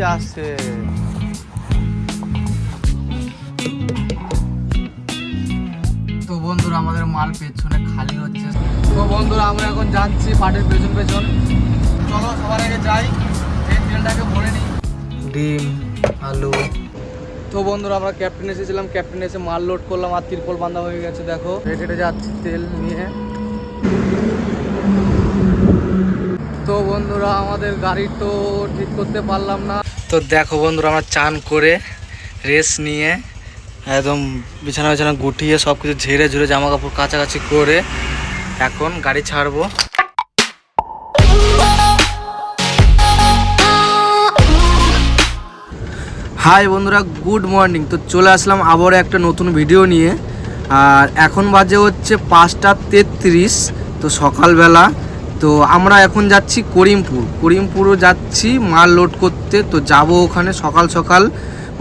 যে আসছে। তো বন্ধুরা আমাদের মাল পেছনে খালি হচ্ছে। তো বন্ধুরা আমরা এখন যাচ্ছি পাটের পেছন পেছন। চলো সবার আগে যাই। এই তেলটাকে ভরে নিই। ডিম আলু। তো বন্ধুরা আমরা ক্যাপ্টেন এসেছিলাম। ক্যাপ্টেন এসে মাল লোড করলাম আর তিরপল বাঁধা হয়ে গেছে দেখো। হেঁটে হেঁটে যাচ্ছি তেল নিয়ে। তো বন্ধুরা আমাদের গাড়ি তো ঠিক করতে পারলাম না। তো দেখো বন্ধুরা আমরা চান করে রেস নিয়ে একদম বিছানা বিছানা গুটিয়ে সব কিছু ঝেড়ে ঝুড়ে জামা কাপড় কাছাকাছি করে এখন গাড়ি ছাড়বো। হাই বন্ধুরা গুড মর্নিং তো চলে আসলাম আবারও একটা নতুন ভিডিও নিয়ে। আর এখন বাজে হচ্ছে পাঁচটা তেত্রিশ তো সকালবেলা তো আমরা এখন যাচ্ছি করিমপুর। করিমপুরও যাচ্ছি, মাল লোড করতে। তো যাব ওখানে সকাল সকাল।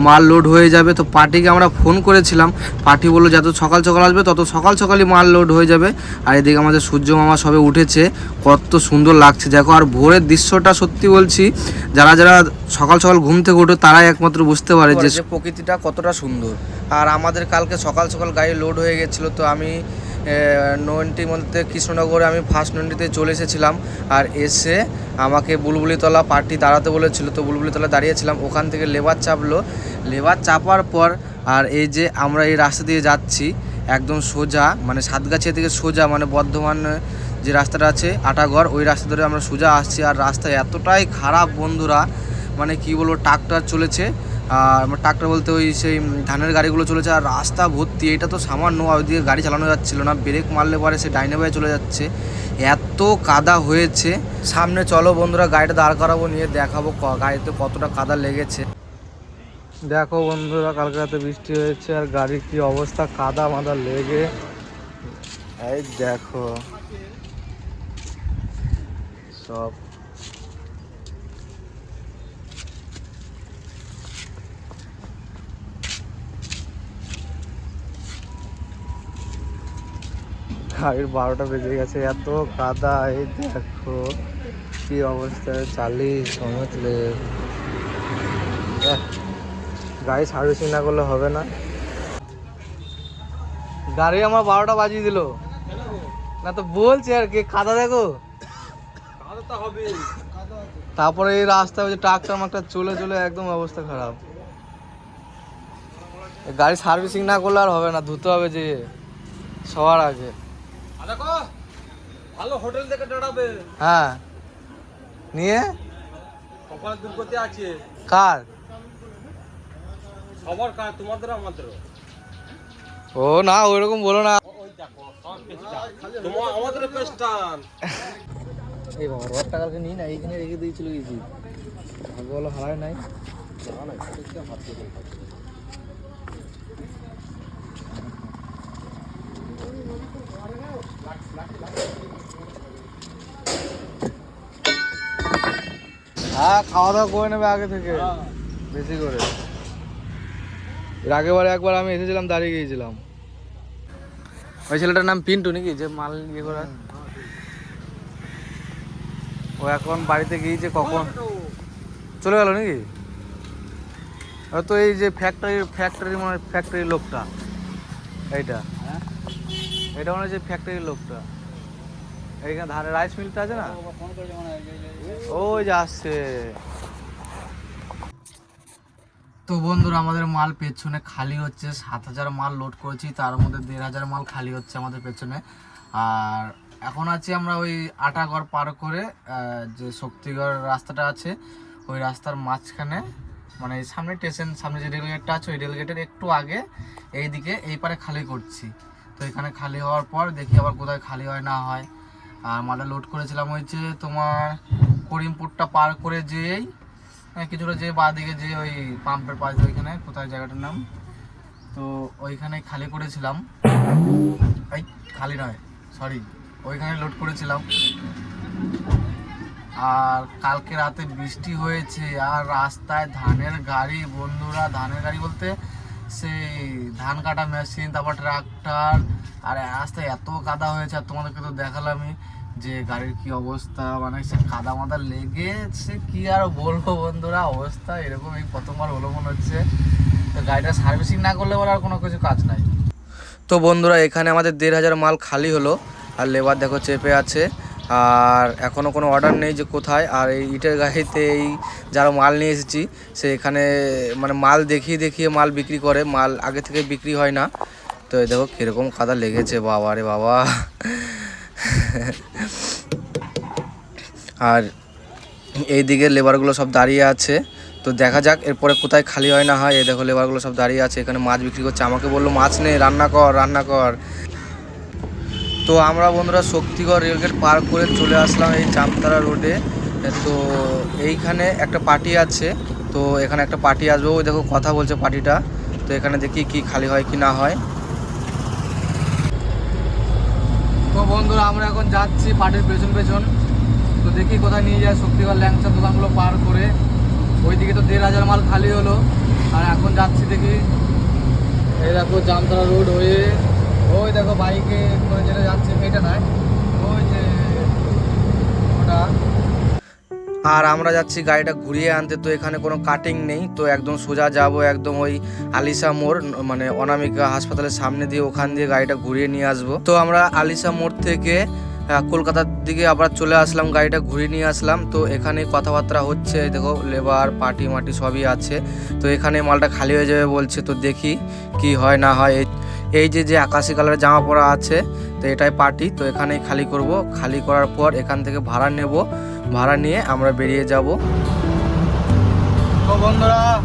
মাল লোড হয়ে যাবে। তো পার্টিকে আমরা ফোন করেছিলাম। পার্টি বলল, যত সকাল সকাল আসবে, তত সকাল সকালই মাল লোড হয়ে যাবে। আর এদিকে আমাদের সূর্য মামা সবে উঠেছে। কত সুন্দর লাগছে। দেখো, আর ভোরের দৃশ্যটা সত্যি বলছি, যারা যারা সকাল সকাল ঘুম থেকে উঠে তারাই একমাত্র বুঝতে পারে যে প্রকৃতিটা কতটা সুন্দর। আর আমাদের কালকে সকাল সকাল গাড়ি লোড হয়ে গেছিল তো আমি নয়নটির মধ্যে কৃষ্ণনগরে আমি ফার্স্ট নয়নটিতে চলে এসেছিলাম আর এসে আমাকে বুলবুলিতলা পার্টি দাঁড়াতে বলেছিল তো বুলবুলিতলা দাঁড়িয়েছিলাম ওখান থেকে লেবার চাপলো। লেবার চাপার পর আর এই যে আমরা এই রাস্তা দিয়ে যাচ্ছি একদম সোজা মানে সাতগাছিয়া থেকে সোজা মানে বর্ধমান যে রাস্তাটা আছে আটাগড় ওই রাস্তা ধরে আমরা সোজা আসছি আর রাস্তা এতটাই খারাপ বন্ধুরা মানে কি বলব, ট্রাক্টর চলেছে। আর ট্রাক্টর বলতে ওই সেই ধানের গাড়িগুলো চলেছে, আর রাস্তা ভর্তি। এটা তো সামান্য ওইদিকে গাড়ি চালানো যাচ্ছিল না ব্রেক মারলে পরে সে ডাইনে চলে যাচ্ছে। এত কাদা হয়েছে। সামনে চলো বন্ধুরা, গাড়িটা দাঁড় করাবো, নিয়ে দেখাবো গাড়িতে কতটা কাদা লেগেছে। দেখো বন্ধুরা, কালকে রাতে বৃষ্টি হয়েছে, আর গাড়ির কি অবস্থা, কাদা মাদা লেগে। এই দেখো। সব গাড়ির বারোটা বেজে গেছে, এত কাদা, এই দেখো কি অবস্থা চালিয়ে সমতলে গাড়ি সার্ভিসিং না করলে হবে না। গাড়ি আমার বারোটা বাজিয়ে দিল। না তো বলছি আর কি, কাদা দেখো। তারপরে এই রাস্তা ওই যে ট্রাক্টর মাকটা চলে চলে একদম অবস্থা খারাপ। গাড়ি সার্ভিসিং না করলে আর হবে না, ধুতে হবে যে, সবার আগে। দেখো ভালো হোটেল থেকে দাঁড়াবে। হ্যাঁ। নিয়ে? কপালে দুর্গতি আছে। কার? সবার কাজ তোমাদের আমাদের ও না ওইরকম বলো না। তোমার আমাদের পেস্টান এই বাবা রথটা কালকে নিই না এইখানে রেখে দিয়েছিল গেছি ভাগ্য বলো হারায় নাই? হ্যাঁ খাওয়া দাওয়া করে নেবে আগে থেকে। বেশি করে। এর আগেবারে একবার আমি এসেছিলাম দাঁড়িয়ে গিয়েছিলাম। ওই ছেলেটার নাম পিন্টু নাকি? যে মাল ইয়ে করা। ও এখন বাড়িতে গিয়েছে কখন? চলে গেল নাকি? তো এই যে ফ্যাক্টরি ফ্যাক্টরি মানে ফ্যাক্টরির লোকটা। এইটা। এটা মনে হচ্ছে ফ্যাক্টরির লোকটা। এইখানে ধানের রাইস মিলটা আছে না? ওই যে আসছে। তো বন্ধুরা, আমাদের মাল পেছনে খালি হচ্ছে, সাত হাজার মাল লোড করেছি, তার মধ্যে দেড় হাজার মাল খালি হচ্ছে আমাদের পেছনে। আর এখন আছি আমরা ওই আটাগড় পার করে যে শক্তিগড় রাস্তাটা আছে, ওই রাস্তার মাঝখানে মানে সামনে স্টেশন সামনে যে রেলগেটটা আছে, ওই রেলগেটের একটু আগে, এইদিকে, এই পারে খালি করছি। তো এখানে খালি হওয়ার পর দেখি আবার কোথায় খালি হয় না হয়। আর মালটা লোড করেছিলাম হচ্ছে তোমার করিমপুরটা পার করে যেয়েই কিছুটা যে বা দিকে যে ওই পাম্পের পাশে ওইখানে, কোথায় জায়গাটার নাম? তো ওইখানে খালি করেছিলাম। এই, খালি নয় সরি ওইখানে লোড করেছিলাম। আর কালকে রাতে বৃষ্টি হয়েছে, আর রাস্তায় ধানের গাড়ি, বন্ধুরা, ধানের গাড়ি বলতে সেই ধান কাটা মেশিন তারপর ট্রাক্টর আর রাস্তায় এত কাদা হয়েছে, আর তোমাদেরকে তো দেখালামই যে গাড়ির কি অবস্থা। মানে সে কাদা মাদা লেগেছে, কি আর বলব বন্ধুরা, অবস্থা এরকম এই প্রথমবার হলো মনে হচ্ছে। তো গাড়িটা সার্ভিসিং না করলে বলে আর কোনো কিছু কাজ নাই। তো বন্ধুরা, এখানে আমাদের দেড় হাজার মাল খালি হলো, আর লেবার দেখো চেপে আছে। আর এখনও কোনো অর্ডার নেই যে কোথায়। আর এই ইটের গাড়িতে এই যারা মাল নিয়ে এসেছি, সে এখানে মানে মাল দেখিয়ে দেখিয়ে মাল বিক্রি করে। মাল আগে থেকে বিক্রি হয় না। তো এই দেখো কীরকম কাদা লেগেছে, বাবা রে বাবা। আর এই দিকে লেবারগুলো সব দাঁড়িয়ে আছে। তো দেখা যাক, এরপরে কোথায় খালি হয় না হয়। এই দেখো লেবারগুলো সব দাঁড়িয়ে আছে। এখানে মাছ বিক্রি করছে। আমাকে বলল, মাছ নেই রান্না কর রান্না কর। তো আমরা বন্ধুরা শক্তিগড় রেলগেট পার করে চলে আসলাম এই জামতারা রোডে। তো এইখানে একটা পার্টি আছে, তো এখানে একটা পার্টি আসবে। ওই দেখো কথা বলছে পার্টিটা, তো এখানে দেখি কি খালি হয় কি না হয়। তো বন্ধুরা, আমরা এখন যাচ্ছি পার্টির পেছন পেছন। তো দেখি কোথায় নিয়ে যায় শক্তিগড় ল্যাংচা দোকানগুলো পার করে। ওইদিকে তো দেড় হাজার মাল খালি হলো। আর এখন যাচ্ছি দেখি। এই দেখো জামতলা রোড হয়ে ওই দেখো বাইকে করে যেটা যাচ্ছে, এটা নয়, ওই যে ওটা। আর আমরা যাচ্ছি গাড়িটা ঘুরিয়ে আনতে, তো এখানে কোনো কাটিং নেই, তো একদম সোজা যাব একদম ওই আলিশা মোড় মানে অনামিকা হাসপাতালের সামনে দিয়ে ওখান দিয়ে গাড়িটা ঘুরিয়ে নিয়ে আসব। তো আমরা আলিশা মোড় থেকে কলকাতার দিকে আবার চলে আসলাম, গাড়িটা ঘুরিয়ে নিয়ে আসলাম। তো এখানে কথাবার্তা হচ্ছে দেখো লেবার পার্টি মাটি সবই আছে। তো এখানে মালটা খালি হয়ে যাবে বলছে, তো দেখি কি হয় না হয়। এই- যে যে আকাশি কালারের জামা পরা আছে, তো এটাই পার্টি। তো এখানেই খালি করব। খালি করার পর এখান থেকে ভাড়া নেব। ভাড়া নিয়ে আমরা বেরিয়ে যাব। তো বন্ধুরা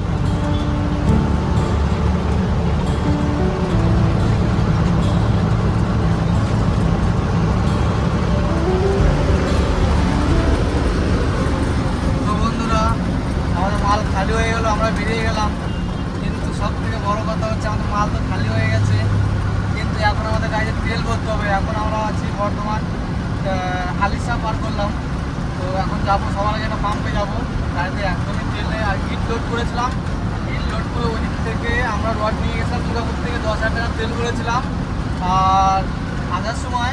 এখন আমরা আছি বর্ধমান আলিশা পার করলাম। তো এখন যাব সবার আগে একটা পাম্পে যাব। গাড়িতে একদমই তেল নেই আর ইট লোড করেছিলাম। ইট লোড করে ওই দিক থেকে আমরা রড নিয়ে গেছিলাম দুর্গাপুর থেকে দশ হাজার টাকা তেল করেছিলাম। আর আসার সময়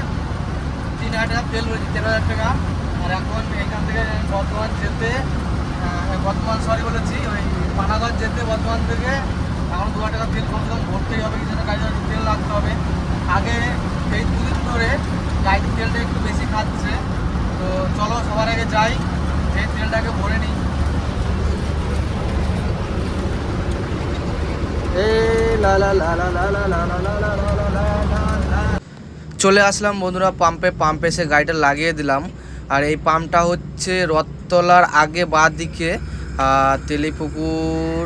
তিন হাজার টাকা তেল করেছি তেরো হাজার টাকা। আর এখন এখান থেকে বর্ধমান যেতে আহ, বর্ধমান সরি বলেছি ওই পানাগঞ্জ যেতে বর্ধমান থেকে। এখন দু হাজার টাকা তেল কমসে কম ভরতেই হবে কিছু একটু তেল লাগতে হবে। আগে এই দুদিন ধরে গাড়ির তেলটা একটু বেশি খাচ্ছে তো চলো সবার আগে যাই এই তেলটাকে ভরে নিই চলে আসলাম বন্ধুরা পাম্পে পাম্পে এসে গাড়িটা লাগিয়ে দিলাম আর এই পাম্পটা হচ্ছে রথতলার আগে বাঁ দিকে তেলিপুকুর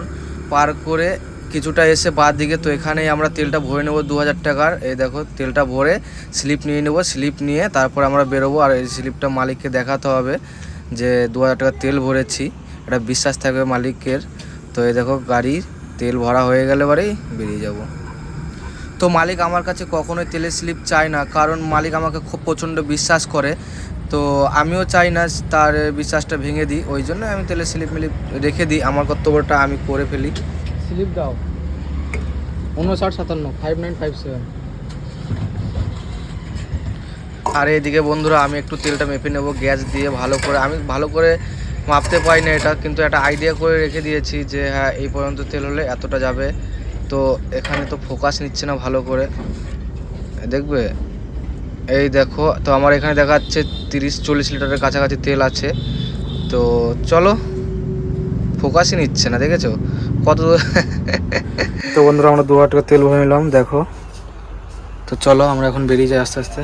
পার করে কিছুটা এসে বাঁ দিকে, তো এখানেই আমরা তেলটা ভরে নেব দু হাজার টাকার। এই দেখো, তেলটা ভরে স্লিপ নিয়ে নেব স্লিপ নিয়ে তারপর আমরা বেরোবো। আর এই স্লিপটা মালিককে দেখাতে হবে যে দু হাজার টাকা তেল ভরেছি। এটা বিশ্বাস থাকবে মালিকের। তো এই দেখো গাড়ির তেল ভরা হয়ে গেলে পরেই বেরিয়ে যাব। তো মালিক আমার কাছে কখনোই তেলের স্লিপ চায় না, কারণ মালিক আমাকে খুব প্রচণ্ড বিশ্বাস করে। তো আমিও চাই না তার বিশ্বাসটা ভেঙে দিই, ওই জন্য আমি তেলের স্লিপ মিলিপ রেখে দিই। আমার কর্তব্যটা আমি করে ফেলি। স্লিপ দাও। উনষাট সাতান্ন ফাইভ নাইন ফাইভ সেভেন আর এদিকে বন্ধুরা, আমি একটু তেলটা মেপে নেব, গ্যাস দিয়ে ভালো করে। আমি ভালো করে মাপতে পারি না এটা, কিন্তু একটা আইডিয়া করে রেখে দিয়েছি যে হ্যাঁ এই পর্যন্ত তেল হলে এতটা যাবে। তো এখানে তো ফোকাস নিচ্ছে না ভালো করে। দেখবে? এই দেখো, তো আমার এখানে দেখা যাচ্ছে তিরিশ চল্লিশ লিটারের কাছাকাছি তেল আছে। তো চলো ফোকাসই নিচ্ছে না দেখেছ? কত তো বন্ধুরা আমরা দু হাজার টাকা তেল ভরে নিলাম দেখো। তো চলো আমরা এখন বেরিয়ে যাই আস্তে আস্তে।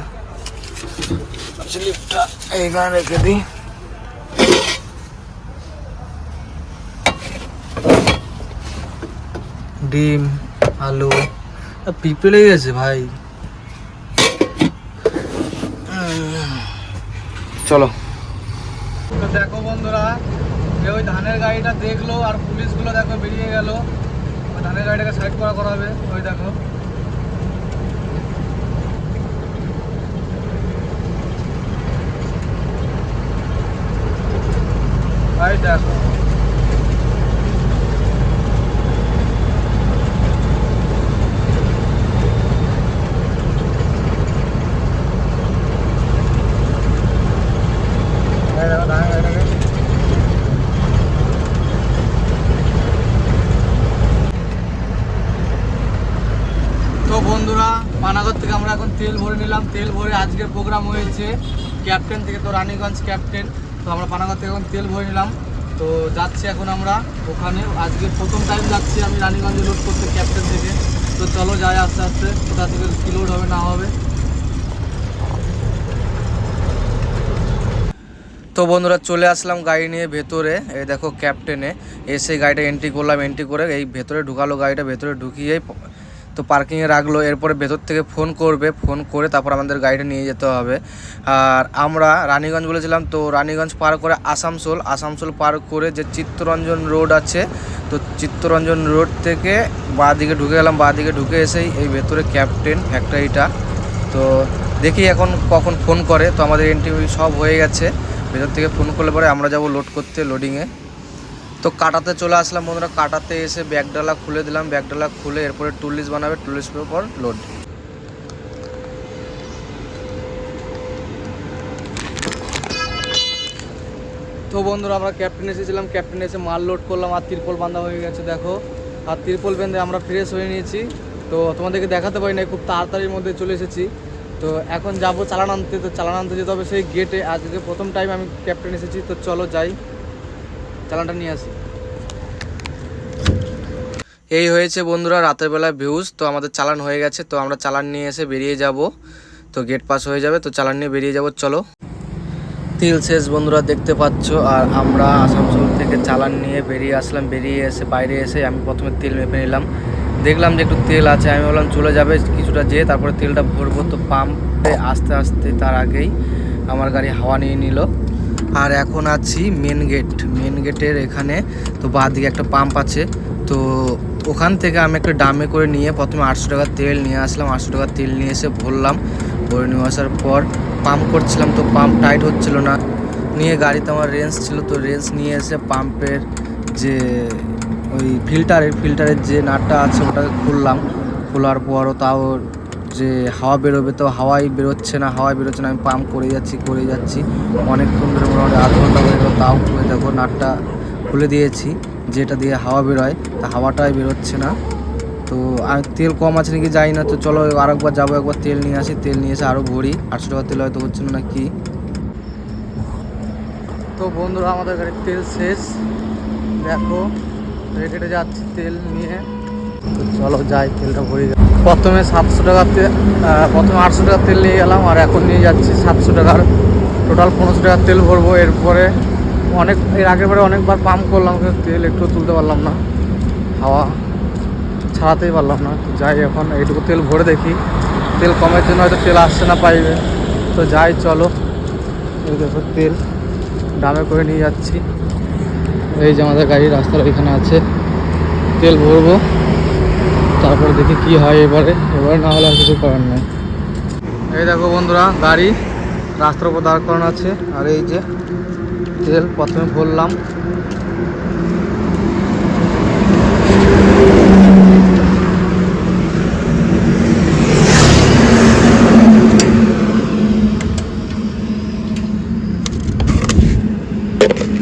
স্লিপটা এইখানে রেখে দিই। ডিম আলু পিঁপড়ে লেগে গেছে ভাই। চলো। তো দেখো বন্ধুরা যে ওই ধানের গাড়িটা দেখল আর পুলিশগুলো দেখো বেরিয়ে গেল। ধানের গাড়িটাকে সাইড করা করা হবে, ওই দেখো। ভাই দেখো। প্রোগ্রাম হয়েছে। ক্যাপ্টেন থেকে তো রানীগঞ্জ ক্যাপ্টেন তো আমরা পানাগড় থেকে এখন তেল ভরে নিলাম। তো যাচ্ছি এখন আমরা ওখানে। আজকে প্রথম টাইম যাচ্ছি আমি রানীগঞ্জে লোড করতে ক্যাপ্টেন থেকে। তো চলো যাই আস্তে আস্তে। কোথা থেকে কী লোড হবে, না হবে। তো বন্ধুরা, চলে আসলাম গাড়ি নিয়ে ভেতরে। এই দেখো ক্যাপ্টেনে এসে গাড়িটা এন্ট্রি করলাম। এন্ট্রি করে এই ভেতরে ঢুকালো গাড়িটা। ভেতরে ঢুকিয়ে তো পার্কিংয়ে রাখল, এরপরে ভেতর থেকে ফোন করবে, ফোন করে তারপর আমাদের গাড়িটা নিয়ে যেতে হবে। আর আমরা রানীগঞ্জ বলেছিলাম, তো রানীগঞ্জ পার করে আসানসোল আসানসোল পার করে যে চিত্তরঞ্জন রোড আছে, তো চিত্তরঞ্জন রোড থেকে বাঁ দিকে ঢুকে গেলাম বাঁ দিকে ঢুকে এসেই এই ভেতরে ক্যাপ্টেন ফ্যাক্টরিটা তো দেখি এখন কখন ফোন করে, তো আমাদের এন্ট্রি সব হয়ে গেছে। ভেতর থেকে ফোন করলে পরে আমরা যাব লোড করতে লোডিংয়ে তো কাটাতে চলে আসলাম বন্ধুরা, কাটাতে এসে ব্যাগডালা খুলে দিলাম। ব্যাগডালা খুলে এরপরে টুলিস বানাবে টুলিস পর লোড তো বন্ধুরা, আমরা ক্যাপ্টেন এসেছিলাম ক্যাপ্টেন এসে মাল লোড করলাম, আর তিরপল বাঁধা হয়ে গেছে, দেখো। আর তিরপল বেঁধে আমরা ফ্রেশ হয়ে নিয়েছি। তো তোমাদেরকে দেখাতে পারি না খুব তাড়াতাড়ির মধ্যে চলে এসেছি। তো এখন যাব চালান আনতে তো চালান আনতে যেতে হবে সেই গেটে আজকে প্রথম টাইম আমি ক্যাপ্টেন এসেছি, তো চলো যাই। চালানটা নিয়ে আসি। এই হয়েছে বন্ধুরা রাতের বেলা ভিউজ, তো আমাদের চালান হয়ে গেছে, তো আমরা চালান নিয়ে এসে বেরিয়ে যাব। তো গেট পাস হয়ে যাবে, তো চালান নিয়ে বেরিয়ে যাব, চলো। তিল শেষ বন্ধুরা, দেখতে পাচ্ছ, আর আমরা আসানসোল থেকে চালান নিয়ে বেরিয়ে আসলাম, বেরিয়ে এসে বাইরে এসে আমি প্রথমে তেল মেপে নিলাম। দেখলাম যে একটু তেল আছে, আমি বললাম চলে যাবে কিছুটা যেয়ে, তারপরে তেলটা ভরবো, তো পাম্পে আস্তে আস্তে তার আগেই আমার গাড়ি হাওয়া নিয়ে নিল। আর এখন আছি মেন গেট মেন গেটের এখানে, তো বাঁ দিকে একটা পাম্প আছে, তো ওখান থেকে আমি একটা ডামে করে নিয়ে প্রথমে আটশো টাকা তেল নিয়ে আসলাম, আটশো টাকা তেল নিয়ে এসে ভরলাম। ভরে নিয়ে আসার পর পাম্প করছিলাম, তো পাম্প টাইট হচ্ছিল না। নিয়ে গাড়িতে আমার রেঞ্জ ছিল, তো রেঞ্জ নিয়ে এসে পাম্পের যে ওই ফিল্টারের ফিল্টারের যে নাটটা আছে ওটাকে খুললাম। খোলার পরও তাও যে হাওয়া বেরোবে তো হাওয়াই বেরোচ্ছে না, হাওয়াই বেরোচ্ছে না, আমি পাম্প করে যাচ্ছি করে যাচ্ছি। অনেকক্ষণ ধরে মোটামুটি আধ ঘণ্টা হয়ে গেলো, তাও দেখো, নাটটা খুলে দিয়েছি। যেটা দিয়ে হাওয়া বেরোয়, তা হাওয়াটাই বেরোচ্ছে না। তো আর তেল কম আছে নাকি যাই না, তো চলো আরেকবার যাব, একবার তেল নিয়ে আসি, তেল নিয়ে এসে আরও ভরি। আটশো টাকা তেল হয়তো হচ্ছে না কি তো বন্ধুরা, আমাদের গাড়ির তেল শেষ। দেখো, রেখে যাচ্ছি তেল নিয়ে। তো চলো যাই, তেলটা ভরি প্রথমে সাতশো টাকার তেল প্রথমে আটশো টাকার তেল নিয়ে গেলাম, আর এখন নিয়ে যাচ্ছি সাতশো টাকার। টোটাল পনেরোশো টাকার তেল ভরবো, এরপরে অনেক, এর আগের বারে অনেকবার পাম্প করলাম তেল একটু তুলতে পারলাম না। হাওয়া ছাড়াতেই পারলাম না। তো যাই, এখন এইটুকু তেল ভরে দেখি। তেল কমের জন্য হয়তো তেল আসছে না, পাইবে। তো যাই, চলো। এই দেখো তেল। দামে করে নিয়ে যাচ্ছি। এই যে আমাদের গাড়ি রাস্তার ওইখানে আছে। তেল ভরবো। তারপরে দেখি কি হয় এবারে। এবারে না হলে আর কিছু করার নেই। এই দেখো বন্ধুরা, গাড়ি রাস্তার উপর দাঁড় করানো আছে। আর এই যে তেল প্রথমে ভরলাম।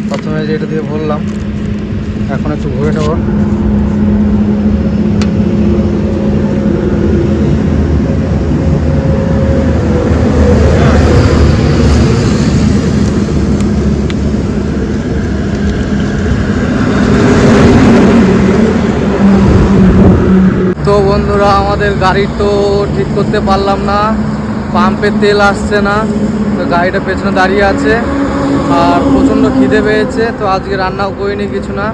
প্রথমে যেটা দিয়ে ভরলাম এখন একটু ঘুরে নেব তো বন্ধুরা, আমাদের গাড়ি তো ঠিক করতে পারলাম না। পাম্পে তেল আসছে না, তো গাড়িটা পেছনে দাঁড়িয়ে আছে আর প্রচণ্ড খিদে পেয়েছে, তো আজকে রান্নাও করিনি কিছু না।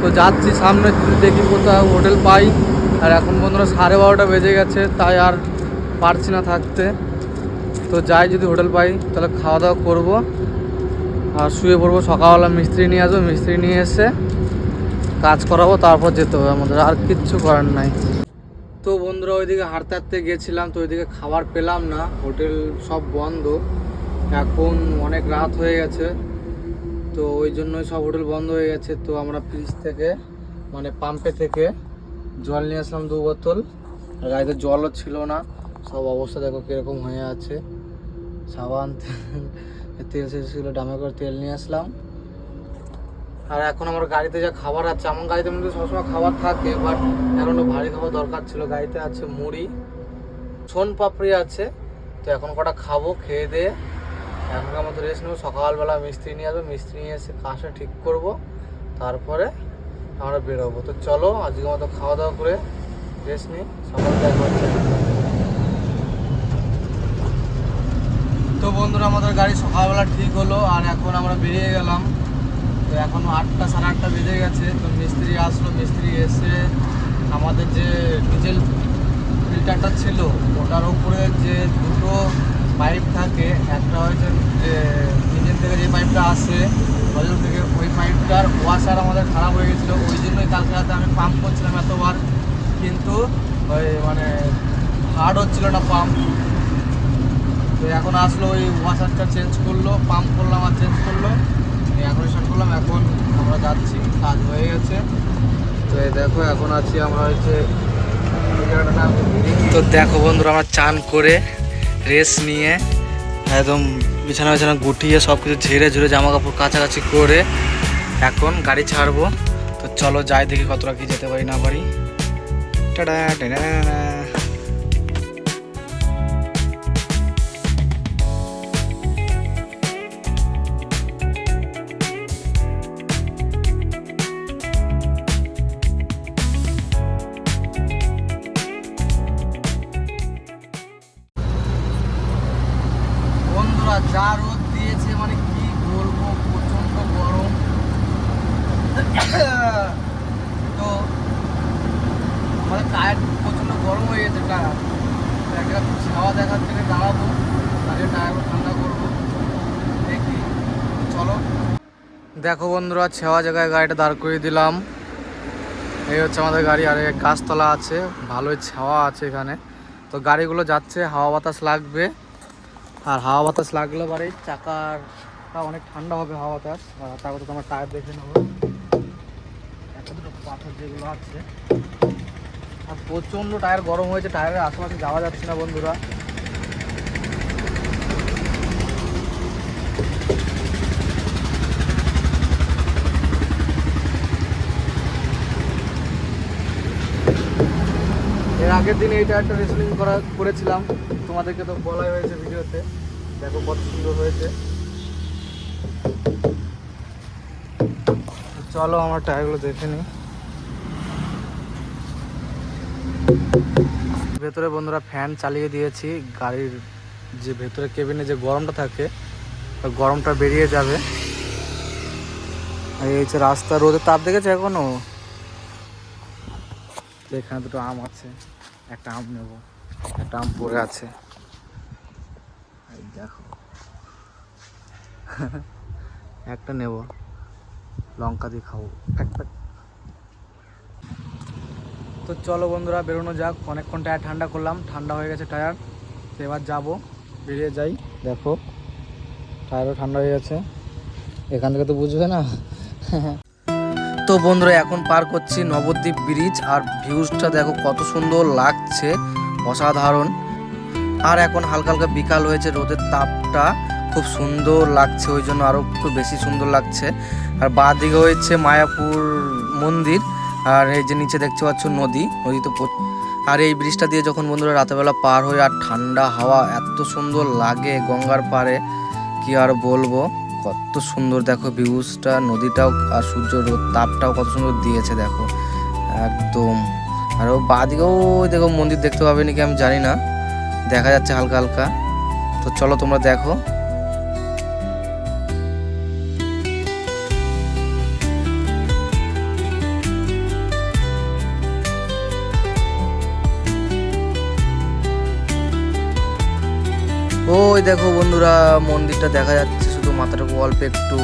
তো যাচ্ছি সামনে দেখি কোথাও হোটেল পাই। আর এখন বন্ধুরা সাড়ে বারোটা বেজে গেছে, তাই আর পারছি না থাকতে। তো যাই যদি হোটেল পাই, তাহলে খাওয়া দাওয়া করব। আর শুয়ে পড়ব সকালবেলা, মিস্ত্রি নিয়ে আসব, মিস্ত্রি নিয়ে এসে কাজ করাবো, তারপর যেতে হবে আমাদের, আর কিচ্ছু করার নাই। বন্ধুরা, ওইদিকে হাঁটতে হাঁটতে গেছিলাম তো ওইদিকে খাবার পেলাম না, হোটেল সব বন্ধ। এখন অনেক রাত হয়ে গেছে, তো ওই জন্যই সব হোটেল বন্ধ হয়ে গেছে। তো আমরা ফ্রিজ থেকে মানে পাম্পে থেকে জল নিয়ে আসলাম দু বোতল। গাড়িতে জলও ছিল না, সব অবস্থা দেখো কীরকম হয়ে আছে। সাবান, তেল শেষ ছিল, ডামে করে তেল নিয়ে আসলাম। আর এখন আমার গাড়িতে যা খাবার আছে, আমার গাড়িতে মধ্যে সবসময় খাবার থাকে বাট এখন ভারী খাবার দরকার ছিল। গাড়িতে আছে মুড়ি সোন পাপড়ি আছে, তো এখন কটা খাব, খেয়ে দিয়ে এখনকার মতো রেস্ট নেব। সকালবেলা মিস্ত্রি নিয়ে আসব, মিস্ত্রি নিয়ে এসে কাজটা ঠিক করব, তারপরে আমরা বেরোবো। তো চলো, আজকের মতো খাওয়া দাওয়া করে রেস্ট নিই। সকাল দেখা তো বন্ধুরা, আমাদের গাড়ি সকালবেলা ঠিক হলো, আর এখন আমরা বেরিয়ে গেলাম। তো এখন আটটা, সাড়ে আটটা বেজে গেছে। তো মিস্ত্রি আসলো, মিস্ত্রি এসে আমাদের যে ডিজেল ফিল্টারটা ছিল, ওটার উপরে যে দুটো পাইপ থাকে, একটা হয়েছে যে ইঞ্জিন থেকে যে পাইপটা আসে হজল থেকে, ওই পাইপটার ওয়াশার আমাদের খারাপ হয়ে গেছিল। ওই জন্যই কালকে রাতে আমি পাম্প করছিলাম এতবার। কিন্তু ওই মানে হার্ড হচ্ছিল না পাম্প তো এখন আসলো, ওই ওয়াশারটা চেঞ্জ করল পাম্প করলাম আর চেঞ্জ করল। স্টার্ট করলাম, এখন আমরা যাচ্ছি। কাজ হয়ে গেছে। তো দেখো, এখন আছি আমরা হচ্ছে তো দেখো বন্ধুরা, আমরা চান করে রেস নিয়ে একদম বিছানা বিছানা গুটিয়ে সব কিছু ঝেড়ে ঝুড়ে জামা কাপড় কাছাকাছি করে এখন গাড়ি ছাড়বো। তো চলো যাই দেখি কতটা কি যেতে পারি না পারি। টাটা দেখো বন্ধুরা, ছেওয়া জায়গায় গাড়িটা দাঁড় করিয়ে দিলাম। এই হচ্ছে আমাদের গাড়ি, আর গাছতলা আছে, ভালোই ছাওয়া আছে এখানে। তো গাড়িগুলো যাচ্ছে, হাওয়া বাতাস লাগবে। আর হাওয়া বাতাস লাগলে পরে চাকারটা অনেক ঠান্ডা হবে হাওয়া বাতাস। আর তারপর তো তোমার টায়ার দেখে নেব। একটা দুটো পাথর যেগুলো আছে। আর প্রচণ্ড টায়ার গরম হয়েছে, টায়ারের আশেপাশে যাওয়া যাচ্ছে না বন্ধুরা। আগের দিন এইটা একটা রেসলিং করা, করেছিলাম। তোমাদেরকে তো বলাই হয়েছে ভিডিওতে। দেখো কত সুন্দর হয়েছে। চলো, আমার টায়ারগুলো দেখে নিই। ভেতরে বন্ধুরা ফ্যান চালিয়ে দিয়েছি। গাড়ির যে ভেতরে কেবিনে যে গরমটা থাকে গরমটা বেরিয়ে যাবে। আর এই হচ্ছে রাস্তা রোদের তাপ দেখেছে এখনও? এখানে দুটো আম আছে। একটা আম নেব। একটা আম পড়ে আছে। দেখো। একটা নেব। লঙ্কা দিয়ে খাব। তো চলো বন্ধুরা বেরোনো যাক। অনেকক্ষণ টায়ার ঠান্ডা করলাম। ঠান্ডা হয়ে গেছে টায়ার। তো এবার যাব। বেরিয়ে যাই। দেখো টায়ারও ঠান্ডা হয়ে গেছে। এখান থেকে তো বুঝবে না। তো বন্ধুরা, এখন পার করছি নবদ্বীপ ব্রিজ আর ভিউজটা দেখো কত সুন্দর লাগছে, অসাধারণ। আর এখন হালকা হালকা বিকাল হয়েছে, রোদের তাপটা খুব সুন্দর লাগছে, ওই জন্য আরও একটু বেশি সুন্দর লাগছে। আর বাঁ দিকে হয়েছে মায়াপুর মন্দির, আর এই যে নিচে দেখতে পাচ্ছ নদী নদী তো আর এই ব্রিজটা দিয়ে যখন বন্ধুরা রাতেরবেলা পার হয়ে আর ঠান্ডা হাওয়া এত সুন্দর লাগে গঙ্গার পাড়ে, কি আর বলব। কত সুন্দর দেখো ভিউজটা, নদীটাও আর সূর্য রোদ, তাপটাও কত সুন্দর দিয়েছে দেখো। একদম। আর ও বাদিকেও দেখো মন্দির দেখতে পাবে নাকি আমি জানি না। দেখা যাচ্ছে হালকা হালকা। তো চলো তোমরা দেখো। ওই দেখো বন্ধুরা, মন্দিরটা দেখা যাচ্ছে মাথাটুকু অল্প একটু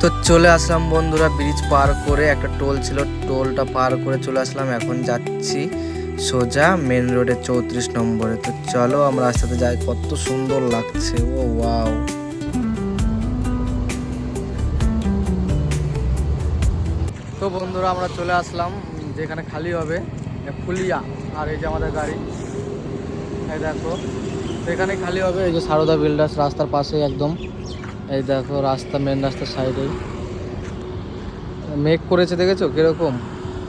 তো চলে আসলাম বন্ধুরা ব্রিজ পার করে একটা টোল ছিল। টোলটা পার করে চলে আসলাম, এখন যাচ্ছি সোজা মেন রোডে চৌত্রিশ নম্বরে। তো চলো আমরা রাস্তাতে যাই, কত সুন্দর লাগছে। ও ওয়াও বন্ধুরা, আমরা চলে আসলাম, যেখানে খালি হবে, ফুলিয়া, আর এই যে আমাদের গাড়ি। এই দেখো, এখানে খালি হবে এই যে সারদা বিল্ডার্স রাস্তার পাশে একদম। এই দেখো, রাস্তা মেন রাস্তার সাইডে মেঘ করেছে, দেখেছ? কীরকম?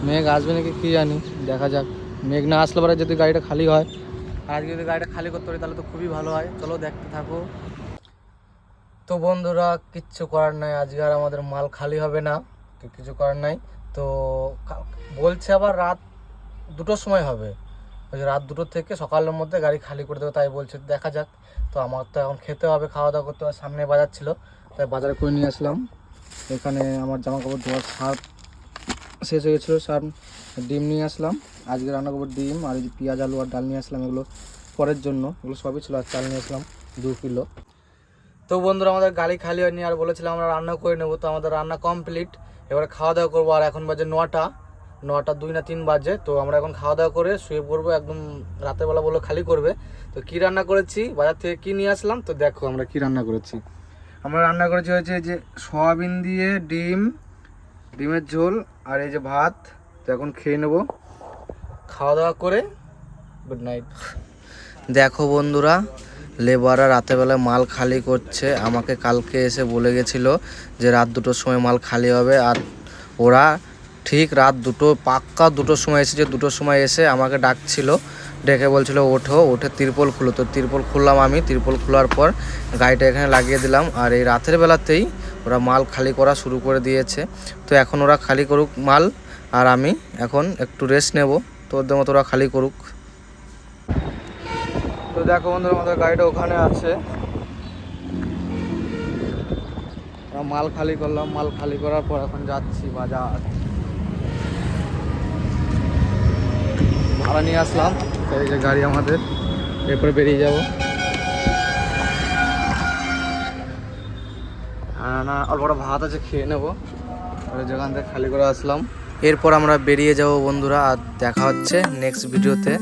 মেঘ আসবে নাকি কি জানি, দেখা যাক। মেঘ না আসলে পরে যদি গাড়িটা খালি হয়, আর আজকে যদি গাড়িটা খালি করতে পারি, তাহলে তো খুবই ভালো হয়। চলো, দেখতে থাকো। তো বন্ধুরা, কিচ্ছু করার নাই, আজকে আর আমাদের মাল খালি হবে না কিছু করার নাই। তো বলছে আবার রাত দুটোর সময় হবে। রাত দুটোর থেকে সকালের মধ্যে গাড়ি খালি করে দেবে, তাই বলছে, দেখা যাক। তো আমার তো এখন খেতে হবে, খাওয়া দাওয়া করতে হবে, সামনে বাজার ছিল। তাই বাজারে করে নিয়ে আসলাম। এখানে আমার জামা কাপড় ধোয়ার সার শেষ হয়ে গেছিল, সার ডিম নিয়ে আসলাম। আজকে রান্না করব ডিম আর পেঁয়াজ, আলু আর ডাল নিয়ে আসলাম এগুলো পরের জন্য। এগুলো সবই ছিল, আর চাল নিয়ে আসলাম দু কিলো। তো বন্ধুরা, আমাদের গাড়ি খালি হয়নি, আর বলেছিলাম আমরা রান্না করে নেব, তো আমাদের রান্না কমপ্লিট এবার খাওয়া দাওয়া করব, আর এখন বাজে নটা। নটা দুই না তিন বাজে, তো আমরা এখন খাওয়া দাওয়া করে শুয়ে পড়ব, একদম রাতের বেলা বলল খালি করবে। তো কি রান্না করেছি, বাজার থেকে কি নিয়ে আসলাম, তো দেখো আমরা কি রান্না করেছি। আমরা রান্না করেছি হচ্ছে যে সয়াবিন দিয়ে ডিম, ডিমের ঝোল, আর এই যে ভাত। তো এখন খেয়ে নেব। খাওয়া দাওয়া করে গুড নাইট দেখো বন্ধুরা লেবাররা রাতেরবেলা মাল খালি করছে। আমাকে কালকে এসে বলে গেছিল যে রাত দুটোর সময় মাল খালি হবে আর ওরা ঠিক রাত দুটো, পাক্কা দুটোর সময় এসেছে দুটোর সময় এসে আমাকে ডাকছিল। ডেকে বলছিল, ওঠো, ওঠে তিরপল খুলো। তো তিরপল খুললাম আমি। তিরপল খোলার পর গাড়িটা এখানে লাগিয়ে দিলাম। আর এই রাতের বেলাতেই ওরা মাল খালি করা শুরু করে দিয়েছে। তো এখন ওরা খালি করুক মাল, আর আমি এখন একটু রেস্ট নেব। তো ওদের মতো ওরা খালি করুক। তো দেখো বন্ধুরা, আমাদের গাড়িটা ওখানে আছে। মাল খালি করলাম, মাল খালি করার পর এখন যাচ্ছি বাজার। ভাড়া নিয়ে আসলাম এই যে গাড়ি আমাদের, এরপরে বেরিয়ে যাব। না, অল্প ভাত আছে, খেয়ে নেব। যেখান থেকে খালি করে আসলাম। এরপর আমরা বেরিয়ে যাব বন্ধুরা, আর দেখা হচ্ছে নেক্সট ভিডিওতে